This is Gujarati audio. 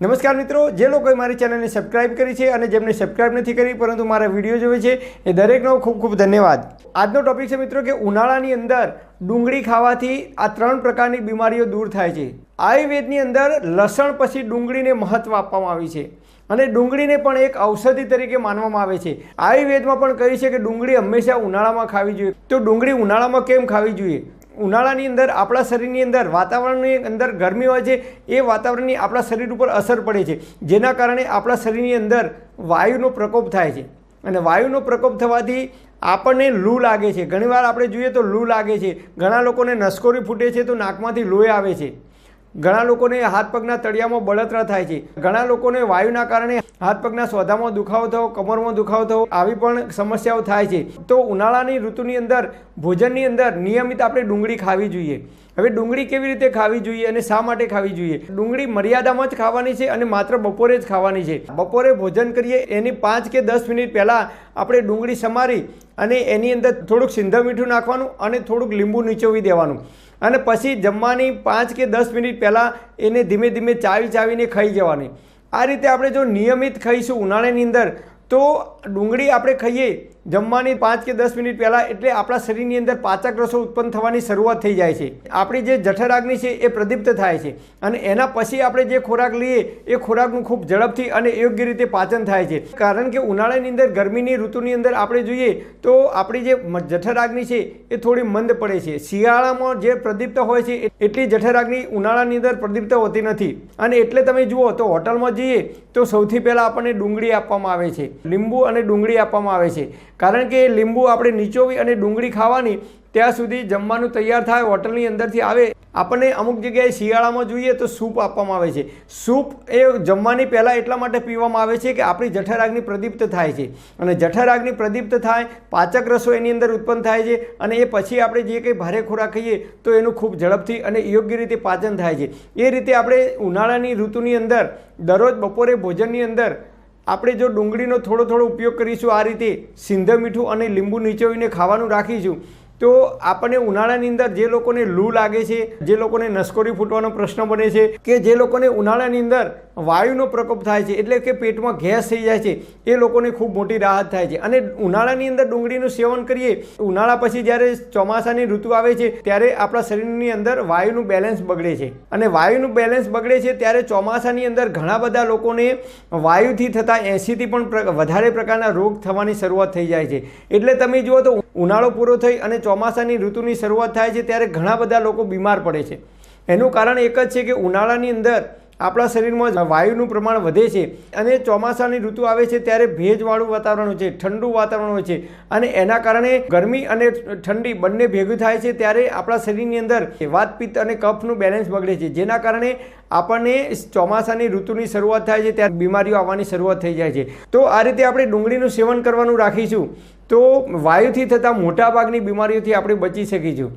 નમસ્કાર મિત્રો, જે લોકોએ મારી ચેનલને સબસ્ક્રાઇબ કરી છે અને જેમને સબસ્ક્રાઇબ નથી કરી, પરંતુ મારા વીડિયો જોવે છે, એ દરેકનો ખૂબ ખૂબ ધન્યવાદ. આજનો ટોપિક છે મિત્રો કે ઉનાળાની અંદર ડુંગળી ખાવાથી આ ત્રણ પ્રકારની બીમારીઓ દૂર થાય છે. આયુર્વેદની અંદર લસણ પછી ડુંગળીને મહત્ત્વ આપવામાં આવી છે. અને ડુંગળીને પણ એક ઔષધિ તરીકે માનવામાં આવે છે. આયુર્વેદમાં પણ કહ્યું છે કે ડુંગળી હંમેશા ઉનાળામાં ખાવી જોઈએ. તો ડુંગળી ઉનાળામાં કેમ ખાવી જોઈએ? ઉનાળાની અંદર આપણા શરીરની અંદર, વાતાવરણની અંદર ગરમી હોય છે, એ વાતાવરણની આપણા શરીર ઉપર અસર પડે છે. જેના કારણે આપણા શરીરની અંદર વાયુનો પ્રકોપ થાય છે. અને વાયુનો પ્રકોપ થવાથી આપણને લૂ લાગે છે. ઘણીવાર આપણે જોઈએ તો લૂ લાગે છે. ઘણા લોકોને નસકોરી ફૂટે છે તો નાકમાંથી લોહી આવે છે. ઘણા લોકોને હાથ પગના તળિયામાં બળતરા થાય છે. ઘણા લોકોને વાયુના કારણે હાથ પગના સોદામાં દુખાવો થવો, કમરમાં દુખાવો થવો આવી પણ સમસ્યાઓ થાય છે. તો ઉનાળાની ઋતુની અંદર, ભોજનની અંદર નિયમિત આપણે ડુંગળી ખાવી જોઈએ. હવે ડુંગળી કેવી રીતે ખાવી જોઈએ અને શા માટે ખાવી જોઈએ? ડુંગળી મર્યાદામાં જ ખાવાની છે અને માત્ર બપોરે જ ખાવાની છે. બપોરે ભોજન કરીએ, એની પાંચ કે દસ મિનિટ પહેલાં આપણે ડુંગળી સમારી અને એની અંદર થોડુંક સિંધવ મીઠું નાખવાનું અને થોડુંક લીંબુ નીચોવી દેવાનું. અને પછી જમવાની પાંચ કે દસ મિનિટ પહેલાં એને ધીમે ધીમે ચાવી ચાવીને ખાઈ જવાની. આ રીતે આપણે જો નિયમિત ખાઈશું ઉનાળાની અંદર, તો ડુંગળી આપણે ખાઈએ જમવાની પાંચ કે દસ મિનિટ પહેલાં એટલે આપણા શરીરની અંદર પાચક રસો ઉત્પન્ન થવાની શરૂઆત થઈ જાય છે. આપણી જે જઠરાગ્નિ છે એ પ્રદીપ્ત થાય છે અને એના પછી આપણે જે ખોરાક લઈએ એ ખોરાકનું ખૂબ ઝડપથી અને યોગ્ય રીતે પાચન થાય છે. કારણ કે ઉનાળાની અંદર, ગરમીની ઋતુની અંદર આપણે જોઈએ તો આપણી જે જઠરાગ્નિ છે એ થોડી મંદ પડે છે. શિયાળામાં જે પ્રદીપ્ત હોય છે એટલી જઠરાગ્નિ ઉનાળાની અંદર પ્રદીપ્ત હોતી નથી. અને એટલે તમે જુઓ તો હોટલમાં જઈએ તો સૌથી પહેલાં આપણને ડુંગળી આપવામાં આવે છે. લીંબુ અને ડુંગળી આપવામાં આવે છે. કારણ કે લીંબુ આપણે નીચોવી અને ડુંગળી ખાવાની ત્યાં સુધી જમવાનું તૈયાર થાય, હોટલની અંદરથી આવે. આપણને અમુક જગ્યાએ શિયાળામાં જોઈએ તો સૂપ આપવામાં આવે છે. સૂપ એ જમવાની પહેલાં એટલા માટે પીવામાં આવે છે કે આપણી જઠરાગની પ્રદીપ્ત થાય છે. અને જઠરાગ્નિ પ્રદીપ્ત થાય, પાચક રસો એની અંદર ઉત્પન્ન થાય છે અને એ પછી આપણે જે કંઈ ભારે ખોરાક ખાઈએ તો એનું ખૂબ ઝડપથી અને યોગ્ય રીતે પાચન થાય છે. એ રીતે આપણે ઉનાળાની ઋતુની અંદર, દરરોજ બપોરે ભોજનની અંદર આપણે જો ડુંગળીનો થોડો થોડો ઉપયોગ કરીશું આ રીતે સિંધ મીઠું અને લીંબુ નીચોવીને ખાવાનું રાખીશું, તો આપણને ઉનાળાની અંદર જે લોકોને લૂ લાગે છે, જે લોકોને નસકોરી ફૂટવાનો પ્રશ્ન બને છે, કે જે લોકોને ઉનાળાની અંદર વાયુનો પ્રકોપ થાય છે, એટલે કે પેટમાં ગેસ થઈ જાય છે, એ લોકોને ખૂબ મોટી રાહત થાય છે. અને ઉનાળાની અંદર ડુંગળીનું સેવન કરીએ, ઉનાળા પછી જ્યારે ચોમાસાની ઋતુ આવે છે, ત્યારે આપણા શરીરની અંદર વાયુનું બેલેન્સ બગડે છે. અને વાયુનું બેલેન્સ બગડે છે ત્યારે ચોમાસાની અંદર ઘણા બધા લોકોને વાયુથી થતા એંસીથી પણ વધારે પ્રકારના રોગ થવાની શરૂઆત થઈ જાય છે. એટલે તમે જુઓ તો ઉનાળો પૂરો થઈ અને ચોમાસાની ઋતુની શરૂઆત થાય છે, ત્યારે ઘણા બધા લોકો બીમાર પડે છે. એનું કારણ એક જ છે કે ઉનાળાની અંદર આપણા શરીરમાં વાયુનું પ્રમાણ વધે છે અને ચોમાસાની ઋતુ આવે છે ત્યારે ભેજવાળું વાતાવરણ હોય છે, ઠંડુ વાતાવરણ હોય છે અને એના કારણે ગરમી અને ઠંડી બંને ભેગું થાય છે ત્યારે આપણા શરીરની અંદર વાતપિત્ત અને કફનું બેલેન્સ બગડે છે. જેના કારણે આપણને ચોમાસાની ઋતુની શરૂઆત થાય છે ત્યારે બીમારીઓ આવવાની શરૂઆત થઈ જાય છે. તો આ રીતે આપણે ડુંગળીનું સેવન કરવાનું રાખીશું તો વાયુથી થતા મોટાભાગની બીમારીઓથી આપણે બચી શકીશું.